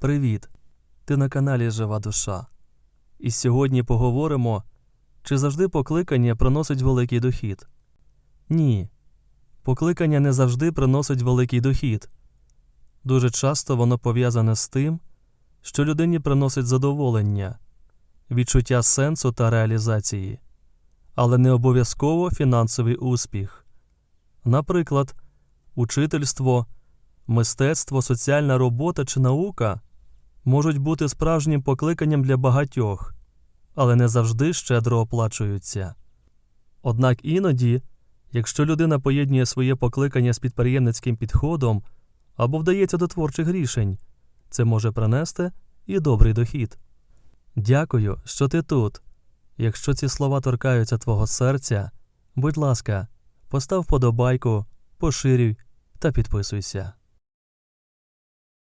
Привіт! Ти на каналі Жива Душа. І сьогодні поговоримо, чи завжди покликання приносить великий дохід. Ні. Покликання не завжди приносить великий дохід. Дуже часто воно пов'язане з тим, що людині приносить задоволення, відчуття сенсу та реалізації, але не обов'язково фінансовий успіх. Наприклад, учительство, мистецтво, соціальна робота чи наука можуть бути справжнім покликанням для багатьох, але не завжди щедро оплачуються. Однак іноді, якщо людина поєднує своє покликання з підприємницьким підходом або вдається до творчих рішень, це може принести і добрий дохід. Дякую, що ти тут. Якщо ці слова торкаються твого серця, будь ласка, постав подобайку, поширюй та підписуйся.